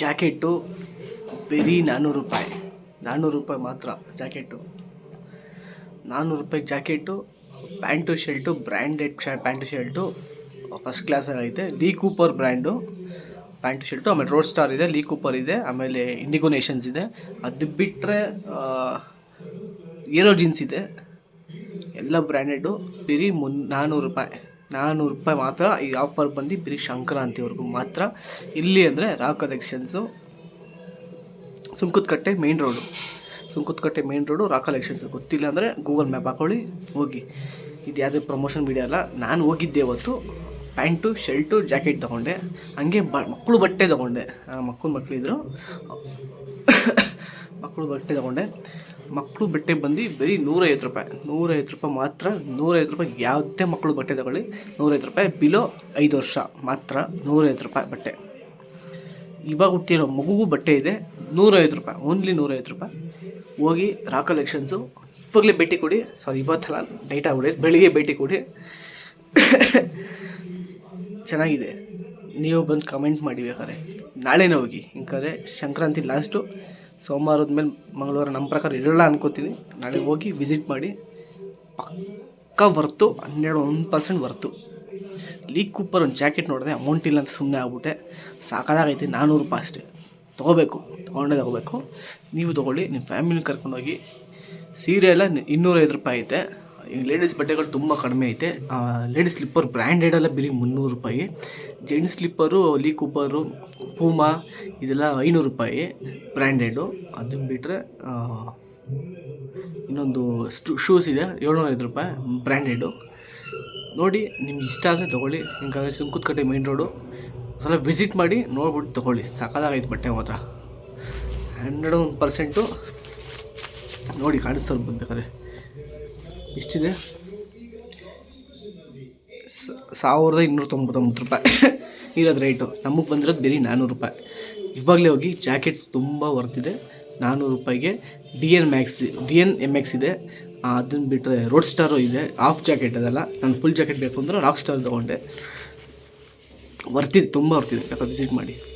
Jacket ಬರೀ ನಾನ್ನೂರು ರೂಪಾಯಿ. ನಾನ್ನೂರು ರೂಪಾಯಿ ಮಾತ್ರ ಜಾಕೆಟು ನಾನ್ನೂರು ರೂಪಾಯಿ jacket pant, shirt, branded shirt pant, shirt first class ಐತೆ. Lee Cooper brand, pant, shirt, ಆಮೇಲೆ ರೋಡ್ ಸ್ಟಾರ್ ಇದೆ ಲೀ ಕೂಪರ್ ಇದೆ, ಆಮೇಲೆ ಇಂಡಿಗೋ ನೇಷನ್ಸ್ ಇದೆ. ಅದು ಬಿಟ್ಟರೆ ಏರೋ ಜೀನ್ಸ್ ಇದೆ. ಎಲ್ಲ ಬ್ರ್ಯಾಂಡೆಡು ಬರೀ ಮುನ್ ನಾನ್ನೂರು ರೂಪಾಯಿ. ನಾನ್ನೂರು ರೂಪಾಯಿ ಮಾತ್ರ ಈ ಆಫರ್ ಬಂದು ಬರೀ ಸಂಕ್ರಾಂತಿವರೆಗೂ ಮಾತ್ರ. ಇಲ್ಲಿ ಅಂದರೆ Ra collections, Sunkadakatte main road Sunkadakatte main road Ra collections ಗೊತ್ತಿಲ್ಲ ಅಂದರೆ ಗೂಗಲ್ ಮ್ಯಾಪ್ ಹಾಕೊಳ್ಳಿ, ಹೋಗಿ. ಇದು ಯಾವುದೇ ಪ್ರಮೋಷನ್ ವಿಡಿಯೋ ಅಲ್ಲ, ನಾನು ಹೋಗಿದ್ದೆ ಅವತ್ತು ಪ್ಯಾಂಟು, ಶರ್ಟು, ಜಾಕೆಟ್ ತೊಗೊಂಡೆ. ಹಂಗೆ ಬ, ಮಕ್ಕಳು ಬಟ್ಟೆ ತೊಗೊಂಡೆ. ಮಕ್ಕಳು ಮಕ್ಕಳಿದ್ರು ಮಕ್ಕಳು ಬಟ್ಟೆ ತೊಗೊಂಡೆ. ಮಕ್ಕಳು ಬಟ್ಟೆ ಬಂದು ಬರೀ ನೂರೈವತ್ತು ರೂಪಾಯಿ. ನೂರೈವತ್ತು ರೂಪಾಯಿ ಮಾತ್ರ, ನೂರೈವತ್ತು ರೂಪಾಯಿ ಯಾವುದೇ ಮಕ್ಕಳು ಬಟ್ಟೆ ತಗೊಳ್ಳಿ, ನೂರೈವತ್ತು ರೂಪಾಯಿ ಬಿಲೋ ಐದು ವರ್ಷ ಮಾತ್ರ ನೂರೈವತ್ತು ರೂಪಾಯಿ ಬಟ್ಟೆ. ಇವಾಗ ಹುಟ್ಟಿರೋ ಮಗುಗೂ ಬಟ್ಟೆ ಇದೆ, ನೂರೈವತ್ತು ರೂಪಾಯಿ ಓನ್ಲಿ ನೂರೈವತ್ತು ರೂಪಾಯಿ. ಹೋಗಿ ರಾ ಕಲೆಕ್ಷನ್ಸು ಇವಾಗಲೇ ಭೇಟಿ ಕೊಡಿ. ಸಾರಿ ಇವತ್ತಲ್ಲ ನೈಟ್ ಆಗ್ಬಿಡಿ ಬೆಳಿಗ್ಗೆ ಭೇಟಿ ಕೊಡಿ. ಚೆನ್ನಾಗಿದೆ. ನೀವು ಬಂದು ಕಮೆಂಟ್ ಮಾಡಿ ಬೇಕಾದ್ರೆ. ನಾಳೆನೇ ಹೋಗಿ. ಹಿಂಗಾದ್ರೆ ಸಂಕ್ರಾಂತಿ ಲಾಸ್ಟು ಸೋಮವಾರದ ಮೇಲೆ ಮಂಗಳವಾರ ನಮ್ಮ ಪ್ರಕಾರ ಇರಲ್ಲ ಅನ್ಕೋತೀನಿ. ನಾಳೆ ಹೋಗಿ ವಿಸಿಟ್ ಮಾಡಿ ಪಕ್ಕ ವರ್ತು, ಹನ್ನೆರಡು ಒಂದು ಪರ್ಸೆಂಟ್ ವರ್ತು. ಲೀಕ್ ಕೂಪರ್ ಒಂದು ಜಾಕೆಟ್ ನೋಡಿದೆ ಅಮೌಂಟ್ ಇಲ್ಲ ಅಂತ ಸುಮ್ಮನೆ ಆಗ್ಬಿಟ್ಟೆ. ಸಾಕಾಗೈತಿ ನಾನ್ನೂರು ರೂಪಾಯಿ ಅಷ್ಟೇ. ತೊಗೋಬೇಕು, ತೊಗೊಂಡೇ ತೊಗೋಬೇಕು. ನೀವು ತೊಗೊಳ್ಳಿ, ನಿಮ್ಮ ಫ್ಯಾಮಿಲಿ ಕರ್ಕೊಂಡೋಗಿ ಸೀರೆ ಎಲ್ಲ ಇನ್ನೂರೈದು ರೂಪಾಯಿ ಐತೆ. ಈ ಲೇಡೀಸ್ ಬಟ್ಟೆಗಳು ತುಂಬ ಕಡಿಮೆ ಐತೆ. ಲೇಡೀಸ್ ಸ್ಲಿಪ್ಪರ್ ಬ್ರ್ಯಾಂಡೆಡ್ ಎಲ್ಲ ಬರೀ ಮುನ್ನೂರು ರೂಪಾಯಿ. Gents slipper Lee Cooper Puma ಇದೆಲ್ಲ ಐನೂರು ರೂಪಾಯಿ ಬ್ರ್ಯಾಂಡೆಡು ಅದನ್ನ ಬಿಟ್ಟರೆ ಇನ್ನೊಂದು ಶೂಸ್ ಇದೆ, ಏಳ್ನೂರೈವತ್ತು ರೂಪಾಯಿ ಬ್ರ್ಯಾಂಡೆಡು ನೋಡಿ, ನಿಮ್ಗೆ ಇಷ್ಟ ಆದರೆ ತೊಗೊಳ್ಳಿ. ಹಿಂಗಾದ್ರೆ ಸುಂಕುತ್ಕಟ್ಟೆ ಮೇನ್ ರೋಡು ಸ್ವಲ್ಪ ವಿಸಿಟ್ ಮಾಡಿ, ನೋಡ್ಬಿಟ್ಟು ತೊಗೊಳ್ಳಿ. ಸಕಾಲಾಗೈತೆ ಬಟ್ಟೆ ಮಾತ್ರ. ಹಂಡ್ರೆಡ್ ಒಂದು ಪರ್ಸೆಂಟು ನೋಡಿ ಕಾಣಿಸ್ತಾರೆ ಬೇಕಾದ್ರೆ ಇಷ್ಟಿದೆ ಸಾವಿರದ ಇನ್ನೂರ ತೊಂಬತ್ತೊಂಬತ್ತು ರೂಪಾಯಿ. ಇರೋದು ರೇಟು ನಮಗೆ ಬಂದಿರೋದು ಬರೀ ನಾನ್ನೂರು ರೂಪಾಯಿ. ಇವಾಗಲೇ ಹೋಗಿ ಜಾಕೆಟ್ಸ್ ತುಂಬ ವರ್ತಿದೆ ನಾನ್ನೂರು ರೂಪಾಯಿಗೆ D N max D N M X ಇದೆ. ಅದನ್ನು ಬಿಟ್ಟರೆ ರೋಡ್ ಸ್ಟಾರು ಇದೆ ಹಾಫ್ ಜಾಕೆಟ್ ಅದಲ್ಲ. ನಾನು ಫುಲ್ ಜಾಕೆಟ್ ಬೇಕು ಅಂದರೆ ರಾಕ್ ಸ್ಟಾರ್ ತೊಗೊಂಡೆ. ವರ್ತಿದೆ ತುಂಬ ವರ್ತಿದೆ ಬೇಕಾದ್ರೆ ವಿಸಿಟ್ ಮಾಡಿ.